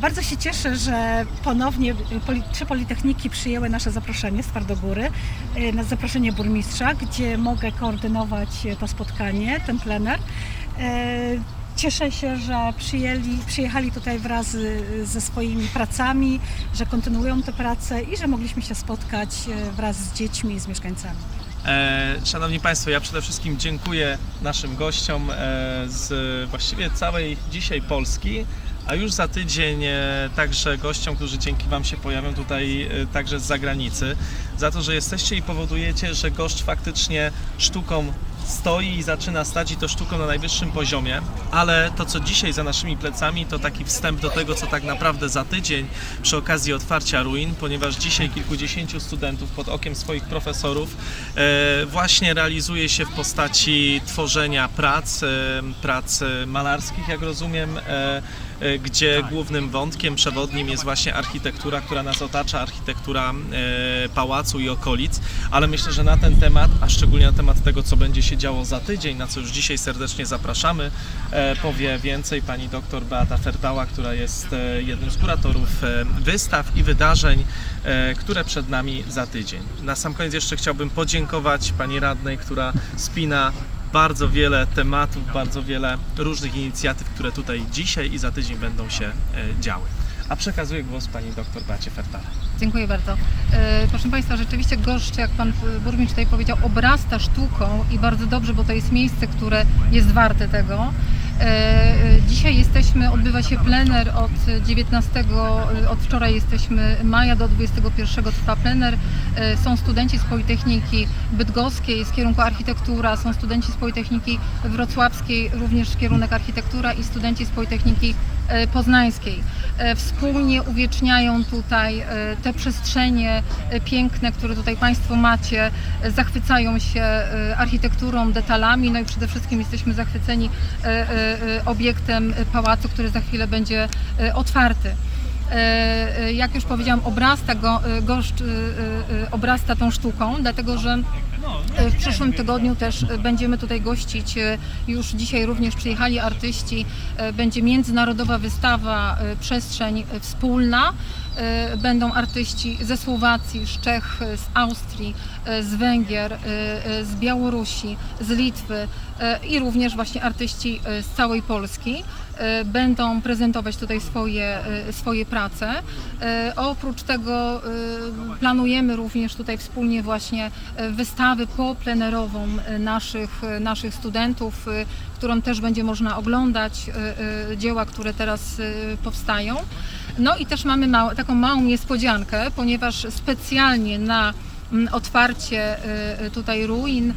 Bardzo się cieszę, że ponownie trzy politechniki przyjęły nasze zaproszenie z Twardogóry, e, na zaproszenie burmistrza, gdzie mogę koordynować e, to spotkanie, ten plener. E, Cieszę się, że przyjęli, przyjechali tutaj wraz ze swoimi pracami, że kontynuują te prace i że mogliśmy się spotkać wraz z dziećmi i z mieszkańcami. E, Szanowni Państwo, ja przede wszystkim dziękuję naszym gościom e, z właściwie całej dzisiaj Polski, a już za tydzień e, także gościom, którzy dzięki Wam się pojawią tutaj e, także z zagranicy, za to, że jesteście i powodujecie, że goszcz faktycznie sztuką stoi i zaczyna stać i to sztuką na najwyższym poziomie, ale to co dzisiaj za naszymi plecami to taki wstęp do tego, co tak naprawdę za tydzień przy okazji otwarcia ruin, ponieważ dzisiaj kilkudziesięciu studentów pod okiem swoich profesorów e, właśnie realizuje się w postaci tworzenia prac, e, prac e, malarskich, jak rozumiem, e, gdzie głównym wątkiem przewodnim jest właśnie architektura, która nas otacza, architektura e, pałacu i okolic, ale myślę, że na ten temat, a szczególnie na temat tego, co będzie się działo za tydzień, na co już dzisiaj serdecznie zapraszamy, e, powie więcej pani doktor Beata Ferdała, która jest e, jednym z kuratorów e, wystaw i wydarzeń, e, które przed nami za tydzień. Na sam koniec jeszcze chciałbym podziękować pani radnej, która spina bardzo wiele tematów, bardzo wiele różnych inicjatyw, które tutaj dzisiaj i za tydzień będą się e, działy. A przekazuję głos pani doktor Beacie Ferdale. Dziękuję bardzo. E, Proszę Państwa, rzeczywiście Goszcz, jak Pan Burmistrz tutaj powiedział, obrasta sztuką i bardzo dobrze, bo to jest miejsce, które jest warte tego. E, e, Dzisiaj jesteśmy, odbywa się plener od 19, e, od wczoraj jesteśmy maja do 21 trwa plener. Są studenci z Politechniki Bydgoskiej z kierunku architektura, są studenci z Politechniki Wrocławskiej, również kierunek architektura i studenci z Politechniki Poznańskiej. E, Wspólnie uwieczniają tutaj e, te przestrzenie e, piękne, które tutaj Państwo macie, zachwycają się architekturą, detalami, no i przede wszystkim jesteśmy zachwyceni obiektem pałacu, który za chwilę będzie otwarty. Jak już powiedziałam, obrasta go, goszcz obrasta tą sztuką, dlatego że w przyszłym tygodniu też będziemy tutaj gościć, e, już dzisiaj również przyjechali artyści, e, będzie międzynarodowa wystawa e, Przestrzeń Wspólna. E, Będą artyści ze Słowacji, z Czech, e, z Austrii, e, z Węgier, e, e, z Białorusi, z Litwy e, i również właśnie artyści e, z całej Polski e, będą prezentować tutaj swoje, e, swoje prace. E, Oprócz tego e, planujemy również tutaj wspólnie właśnie e, wystawę poplenerową e, naszych, e, naszych studentów, e, którą też będzie można oglądać, dzieła, które teraz powstają. No i też mamy taką małą niespodziankę, ponieważ specjalnie na otwarcie tutaj ruin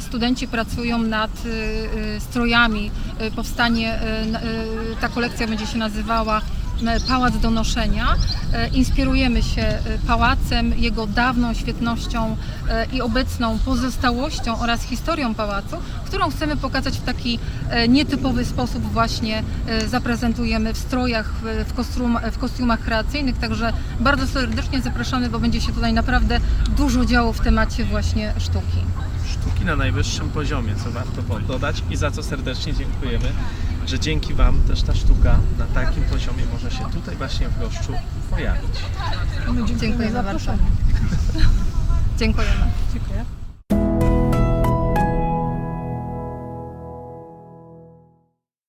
studenci pracują nad strojami. Powstanie, ta kolekcja będzie się nazywała Pałac do noszenia. E, Inspirujemy się e, pałacem, jego dawną świetnością e, i obecną pozostałością oraz historią pałacu, którą chcemy pokazać w taki e, nietypowy sposób właśnie e, zaprezentujemy w strojach, w, kostium, w kostiumach kreacyjnych. Także bardzo serdecznie zapraszamy, bo będzie się tutaj naprawdę dużo działo w temacie właśnie sztuki. Sztuki na najwyższym poziomie, co warto dodać i za co serdecznie dziękujemy, że dzięki Wam też ta sztuka na takim poziomie może się tutaj właśnie w Goszczu pojawić. Dziękujemy bardzo. Dziękujemy. Dziękuję.